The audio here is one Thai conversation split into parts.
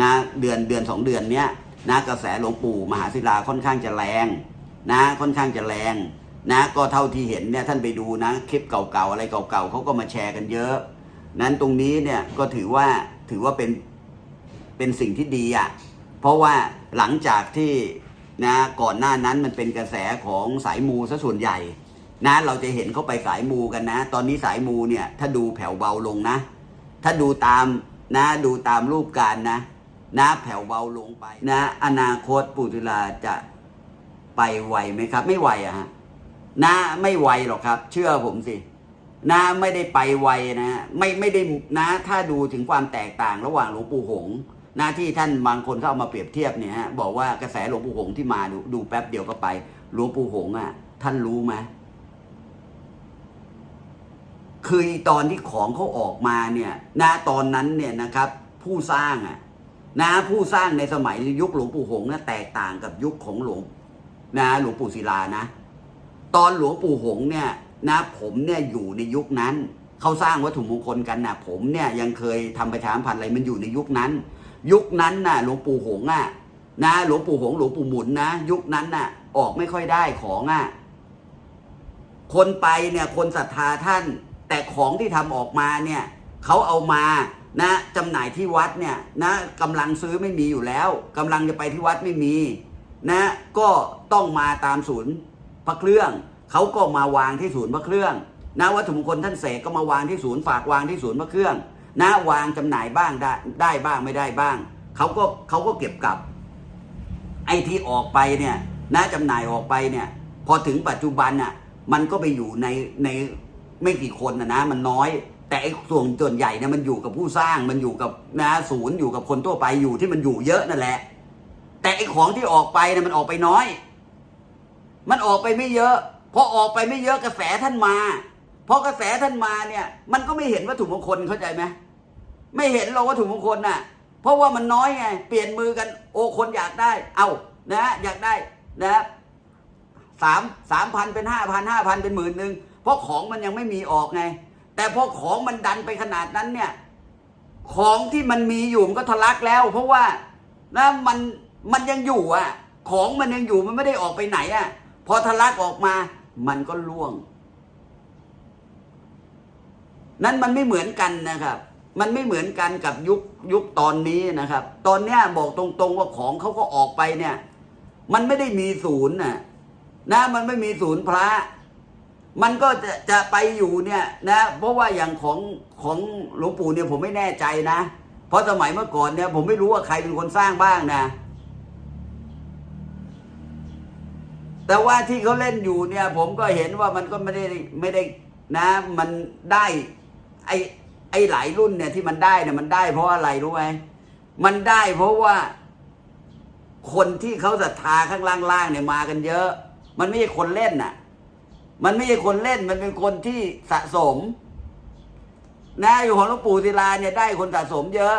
นะเดือนเดือนสองเดือนเนี้ยนะกระแสหลวงปู่มหาศิลาค่อนข้างจะแรงนะค่อนข้างจะแรงนะก็เท่าที่เห็นเนี่ยท่านไปดูนะคลิปเก่าๆอะไรเก่าๆเขาก็มาแชร์กันเยอะ นั้นตรงนี้เนี่ยก็ถือว่าถือว่าเป็นเป็นสิ่งที่ดีอะเพราะว่าหลังจากที่นะก่อนหน้านั้นมันเป็นกระแสของสายมูซะส่วนใหญ่นะเราจะเห็นเขาไปสายมูกันนะ ตอนนี้สายมูเนี่ยถ้าดูแผ่วเบาลงนะ ถ้าดูตามนะดูตามรูปการนะ นะแผ่วเบาลงไปนะอนาคตปุถุลาจะไปไหวไหมครับ ไม่ไหวอะฮะนะไม่ไหวหรอกครับ เชื่อผมสินะไม่ได้ไปไวนะไม่ไม่ได้นะถ้าดูถึงความแตกต่างระหว่างหลวงปู่หงส์นะที่ท่านบางคนเข้าเอามาเปรียบเทียบเนี่ยฮะบอกว่ากระแสหลวงปู่หงที่มาดูดูแป๊บเดียวก็ไปหลวงปู่หงอะ ท่านรู้ไหมคือตอนที่ของเขาออกมาเนี่ยนะตอนนั้นเนี่ยนะครับ ผู้สร้างอะ นะผู้สร้างในสมัยยุคหลวงปู่หงส์นะแตกต่างกับยุคของหลวงนะหลวงปู่ศิลานะ ตอนหลวงปู่หงเนี่ยนะผมเนี่ยอยู่ในยุคนั้นเขาสร้างวัตถุมงคลกันนะผมเนี่ยยังเคยทำประชามพันธ์อะไรมันอยู่ในยุคนั้น ยุคนั้นน่ะหลวงปู่หงอะนะหลวงปู่หงหลวงปู่หมุนนะ ยุคนั้นน่ะออกไม่ค่อยได้ของอะคนไปเนี่ยคนศรัทธาท่าน แต่ของที่ทำออกมาเนี่ยเขาเอามา นะจำหน่ายที่วัดเนี่ยนะกำลังซื้อไม่มีอยู่แล้วกำลังจะไปที่วัดไม่มีนะก็ต้องมาตามศูนย์พระเครื่องเขาก็มาวางที่ศูนย์พระเครื่องนะวัตถุมงคลท่านเสกก็มาวางที่ศูนย์ฝากวางที่ศูนย์พระเครื่อง นะวางจำหน่ายบ้างได้ได้บ้างไม่ได้บ้างเขาก็เขาก็เก็บกลับ ไอ้ที่ออกไปเนี่ยนะจำหน่ายออกไปเนี่ยพอถึงปัจจุบันน่ะมันก็ไปอยู่ในในไม่กี่คนนะนะมันน้อย แต่ไอ้ส่วนส่วนใหญ่เนี่ยมันอยู่กับผู้สร้างมันอยู่กับนะศูนย์อยู่กับคนทั่วไปอยู่ที่มันอยู่เยอะนั่นแหละ แต่ไอ้ของที่ออกไปเนี่ยมันออกไปน้อย มันออกไปไม่เยอะพอออกไปไม่เยอะกระแสท่านมาพอกระแสท่านมาเนี่ย มันก็ไม่เห็นวัตถุมงคลเข้าใจไหมไม่เห็นเราวัตถุมงคลน่ะ เพราะว่ามันน้อยไง เปลี่ยนมือกัน โอ้คนอยากได้ เอานะอยากได้นะสามสามพันเป็นห้าพันห้าพันเป็นหมื่นหนึ่งเพราะของมันยังไม่มีออกไง แต่พอของมันดันไปขนาดนั้นเนี่ย ของที่มันมีอยู่มันก็ทะลักแล้ว เพราะว่านะมันมันยังอยู่อะ ของมันยังอยู่มันไม่ได้ออกไปไหนอะ พอทะลักออกมา มันก็ล่วง นั้นมันไม่เหมือนกันนะครับ มันไม่เหมือนกันกับยุคยุคตอนนี้นะครับ ตอนเนี้ยบอกตรงๆว่าของเขาก็ออกไปเนี่ย มันไม่ได้มีศูนย์น่ะนะมันไม่มีศูนย์พระ มันก็จะจะไปอยู่เนี่ยนะเพราะว่าอย่างของของหลวงปู่เนี่ยผมไม่แน่ใจนะ เพราะสมัยเมื่อก่อนเนี่ย ผมไม่รู้ว่าใครเป็นคนสร้างบ้างนะ แต่ว่าที่เขาเล่นอยู่เนี่ย ผมก็เห็นว่ามันก็ไม่ได้ไม่ได้นะ มันได้ ไอไอหลายรุ่นเนี่ยที่มันได้เนี่ยมันได้เพราะอะไรรู้ไหมมันได้เพราะว่าคนที่เขาศรัทธาข้างล่างๆเนี่ยมากันเยอะ มันไม่ใช่คนเล่นน่ะ มันไม่ใช่คนเล่นมันเป็นคนที่สะสม นะอยู่ของหลวงปู่ศิลาเนี่ยได้คนสะสมเยอะ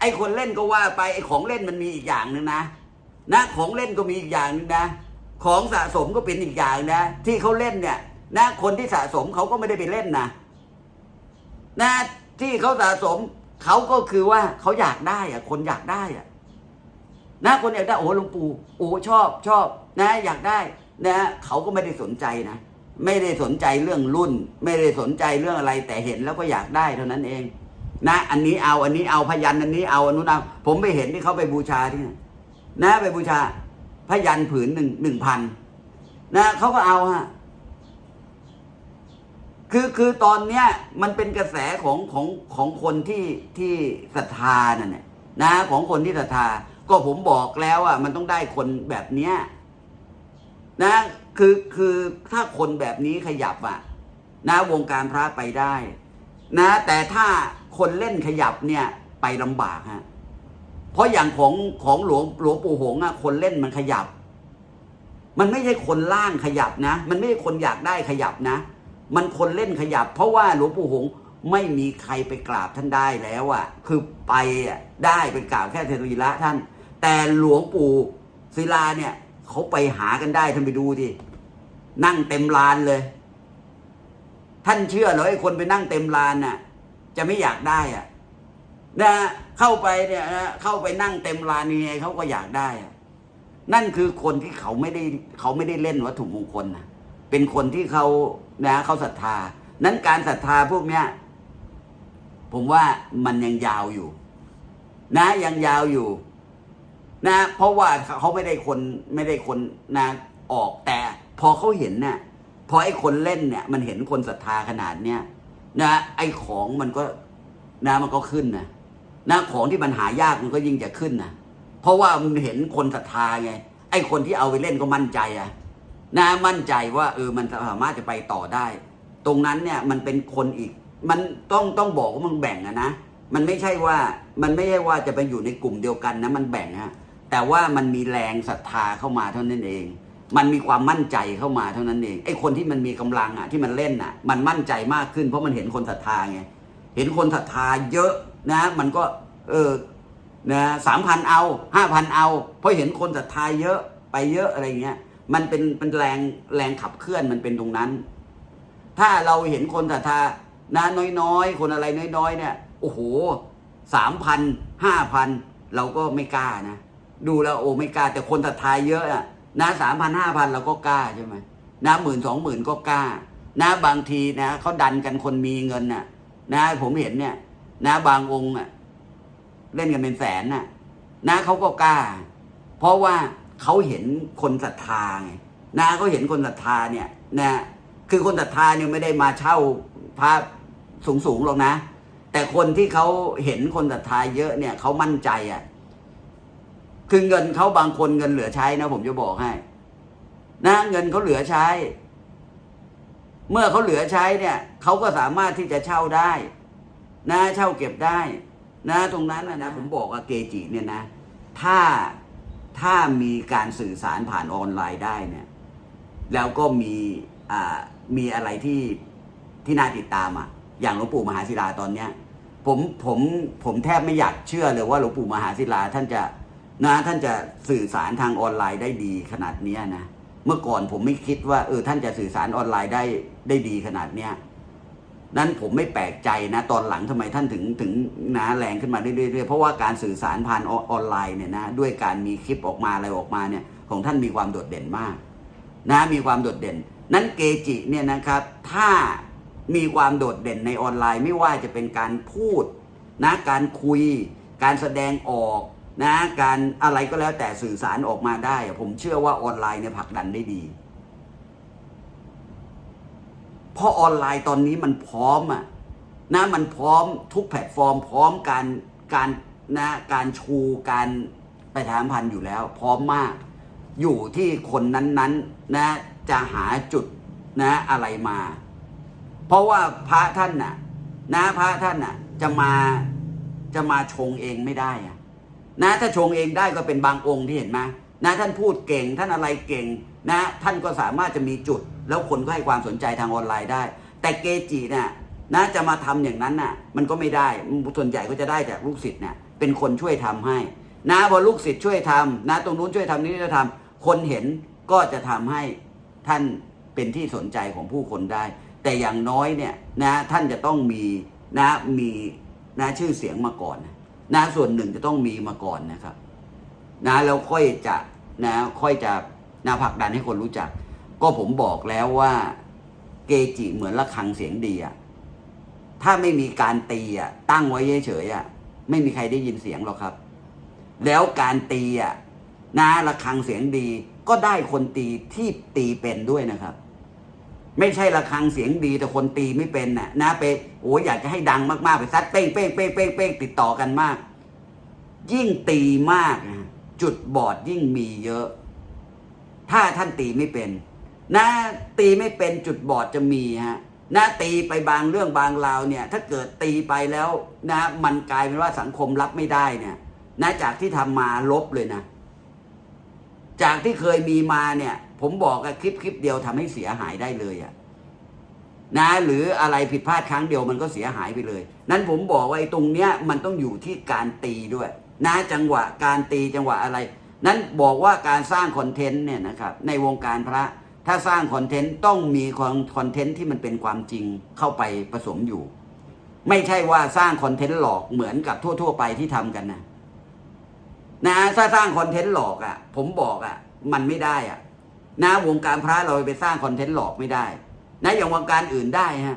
ไอ้คนเล่นก็ว่าไปไอ้ของเล่นมันมีอีกอย่างหนึ่งนะนะของเล่นก็มีอีกอย่างหนึ่งนะ ของสะสมก็เป็นอีกอย่างนะ ที่เขาเล่นเนี่ย นะ คนที่สะสมเขาก็ไม่ได้ไปเล่นนะนะที่เขาสะสมเขาก็คือว่าเขาอยากได้อะคนอยากได้อะนะคนอยากได้โอ้หลวงปู่โอ้ชอบชอบ นะ อยากได้ นะเขาก็ไม่ได้สนใจนะ ไม่ได้สนใจเรื่องรุ่น ไม่ได้สนใจเรื่องอะไร แต่เห็นแล้วก็อยากได้เท่านั้นเอง นะ อันนี้เอาอันนี้เอาพยันอันนี้เอาอันนู้นเอาผมไปเห็นที่เขาไปบูชาที่นั่นนะไปบูชาพยันผืนหนึ่งหนึ่งพันนะเขาก็เอาฮะคือคือตอนเนี้ยมันเป็นกระแสของของของคนที่ที่ศรัทธานั่นแหละนะ ของคนที่ศรัทธา ก็ผมบอกแล้วอะมันต้องได้คนแบบเนี้ย นะคือคือถ้าคนแบบนี้ขยับอะนะวงการพระไปได้ นะ แต่ถ้าคนเล่นขยับเนี่ยไปลำบากฮะเพราะอย่างของของหลวงหลวงปู่หงอะคนเล่นมันขยับ มันไม่ใช่คนล่างขยับนะ มันไม่ใช่คนอยากได้ขยับนะ มันคนเล่นขยับ เพราะว่าหลวงปู่หงไม่มีใครไปกราบท่านได้แล้วอะคือไปอะได้ไปกราบแค่เทรีละท่าน แต่หลวงปู่ศิลาเนี่ย เขาไปหากันได้ท่านไปดูดินั่งเต็มลานเลย ท่านเชื่อเหรอไอ้คนไปนั่งเต็มลานน่ะ จะไม่อยากได้อะนะเข้าไปเนี่ยนะเข้าไปนั่งเต็มลานยังไงเขาก็อยากได้อะนั่นคือคนที่เขาไม่ได้เขาไม่ได้เล่นวัตถุมงคลนะเป็นคนที่เขานะเขาศรัทธา นั้นการศรัทธาพวกเนี้ยผมว่ามันยังยาวอยู่ นะยังยาวอยู่ นะ เพราะว่าเขาไม่ได้คนไม่ได้คนนะออกแต่พอเขาเห็นเนี่ยพอไอ้คนเล่นเนี่ยมันเห็นคนศรัทธาขนาดเนี้ยนะไอ้ของมันก็นะมันก็ขึ้นนะนะของที่มันหายากมันก็ยิ่งจะขึ้นนะเพราะว่ามันเห็นคนศรัทธาไง ไอ้คนที่เอาไปเล่นก็มั่นใจอะนะมั่นใจว่าเออมันสามารถจะไปต่อได้ ตรงนั้นเนี่ยมันเป็นคนอีก มันต้องต้องบอกว่ามันแบ่งอะนะมันไม่ใช่ว่ามันไม่ใช่ว่าจะไปอยู่ในกลุ่มเดียวกันนะมันแบ่งฮะ แต่ว่ามันมีแรงศรัทธาเข้ามาเท่านั้นเอง มันมีความมั่นใจเข้ามาเท่านั้นเองไอ้คนที่มันมีกำลังอะที่มันเล่นอะ มันมั่นใจมากขึ้น เพราะมันเห็นคนศรัทธาไงเห็นคนศรัทธาเยอะนะ มันก็เออนะสามพันเอาห้าพันเอา เพราะเห็นคนศรัทธาเยอะไปเยอะอะไรเงี้ยมันเป็นเป็นแรงแรงขับเคลื่อนมันเป็นตรงนั้น ถ้าเราเห็นคนศรัทธานะน้อยๆ คนอะไรน้อยๆ เนี่ย โอ้โหสามพันห้าพันเราก็ไม่กล้านะ ดูแล้วโอ้ไม่กล้าแต่คนศรัทธาเยอะอะนะสามพันห้าพันเราก็กล้าใช่ไหมนะหมื่นสองหมื่นก็กล้า นะบางทีนะเขาดันกันคนมีเงินน่ะ นะ ผมเห็นเนี่ย นะบางองค์อะ เล่นกันเป็นแสนน่ะ นะเขาก็กล้า เพราะว่าเขาเห็นคนศรัทธาไงนะเขาเห็นคนศรัทธาเนี่ย นะ คือคนศรัทธาเนี่ยไม่ได้มาเช่าพระสูงสูงๆหรอกนะ แต่คนที่เขาเห็นคนศรัทธาเยอะเนี่ยเขามั่นใจอะ คือเงินเขาบางคนเงินเหลือใช้นะ ผมจะบอกให้ นะเงินเขาเหลือใช้ เมื่อเขาเหลือใช้เนี่ยเขาก็สามารถที่จะเช่าได้ นะเช่าเก็บได้ นะ ตรงนั้นนะนะผมบอกว่าเกจิเนี่ยนะ ถ้าถ้ามีการสื่อสารผ่านออนไลน์ได้เนี่ย แล้วก็มีอ่ามีอะไรที่ที่น่าติดตามอะ อย่างหลวงปู่มหาศิลาตอนเนี้ยผมผมผมแทบไม่อยากเชื่อเลยว่าหลวงปู่มหาศิลาท่านจะ นะท่านจะสื่อสารทางออนไลน์ได้ดีขนาดเนี้ยนะเมื่อก่อนผมไม่คิดว่าเออท่านจะสื่อสารออนไลน์ได้ได้ดีขนาดเนี้ยนั้นผมไม่แปลกใจนะ ตอนหลังทำไมท่านถึงถึงนะแรงขึ้นมาเรื่อยๆเพราะว่าการสื่อสารผ่านออนไลน์เนี่ยนะด้วยการมีคลิปออกมาอะไรออกมาเนี่ยของท่านมีความโดดเด่นมาก นะมีความโดดเด่น นั้นเกจิเนี่ยนะครับถ้ามีความโดดเด่นในออนไลน์ไม่ว่าจะเป็นการพูดนะการคุย การแสดงออก นะการอะไรก็แล้วแต่สื่อสารออกมาได้ ผมเชื่อว่าออนไลน์เนี่ยผลักดันได้ดี เพราะออนไลน์ตอนนี้มันพร้อมอะนะมันพร้อมทุกแพลตฟอร์ม พร้อมการการนะการชูการประชาสัมพันธ์อยู่แล้ว พร้อมมาก อยู่ที่คนนั้นๆนะจะหาจุดนะอะไรมา เพราะว่าพระท่านน่ะนะพระท่านน่ะจะมาจะมาชงเองไม่ได้อะ นะถ้าชงเองได้ก็เป็นบางองค์ที่เห็นไหมนะท่านพูดเก่งท่านอะไรเก่งนะท่านก็สามารถจะมีจุด แล้วคนก็ให้ความสนใจทางออนไลน์ได้ แต่เกจิเนี่ยนะจะมาทำอย่างนั้นน่ะมันก็ไม่ได้ส่วนใหญ่ก็จะได้จากลูกศิษย์เนี่ยเป็นคนช่วยทำให้นะพอลูกศิษย์ช่วยทำนะตรงนู้นช่วยทำนี้ช่วยทำคนเห็นก็จะทำให้ท่านเป็นที่สนใจของผู้คนได้ แต่อย่างน้อยเนี่ยนะท่านจะต้องมีนะมีนะชื่อเสียงมาก่อนนะ ส่วนหนึ่งจะต้องมีมาก่อนนะครับ นะแล้วค่อยจะนะค่อยจะนะผลักดันให้คนรู้จัก ก็ผมบอกแล้วว่าเกจิเหมือนระฆังเสียงดีอะถ้าไม่มีการตีอะตั้งไว้เฉยๆอะไม่มีใครได้ยินเสียงหรอกครับ แล้วการตีอะนะระฆังเสียงดีก็ได้คนตีที่ตีเป็นด้วยนะครับ ไม่ใช่ระฆังเสียงดีแต่คนตีไม่เป็นน่ะนะไปโอ้ยอยากจะให้ดังมากๆไปซัดเป้งเป้งเป้งเป้งเป้งติดต่อกันมาก ยิ่งตีมาก จุดบอดยิ่งมีเยอะ ถ้าท่านตีไม่เป็น นะตีไม่เป็นจุดบอดจะมีฮะนะตีไปบางเรื่องบางราวเนี่ย ถ้าเกิดตีไปแล้วนะ มันกลายเป็นว่าสังคมรับไม่ได้เนี่ย นะจากที่ทำมาลบเลยนะ จากที่เคยมีมาเนี่ย ผมบอกกับคลิปคลิปเดียวทำให้เสียหายได้เลยอะนะหรืออะไรผิดพลาดครั้งเดียวมันก็เสียหายไปเลย นั้นผมบอกว่าไอ้ตรงเนี้ยมันต้องอยู่ที่การตีด้วย นะจังหวะการตีจังหวะอะไร นั้นบอกว่าการสร้างคอนเทนต์เนี่ยนะครับในวงการพระถ้าสร้างคอนเทนต์ต้องมีคอนเทนต์ที่มันเป็นความจริงเข้าไปผสมอยู่ ไม่ใช่ว่าสร้างคอนเทนต์หลอกเหมือนกับทั่ว ๆ ไปที่ทำกันนะนะถ้าสร้างคอนเทนต์หลอกอะ่ะ ผมบอกอะ่ะ มันไม่ได้อะ่ะ นะวงการพระเราไปสร้างคอนเทนต์หลอกไม่ได้ นะอย่างวงการอื่นได้ฮะ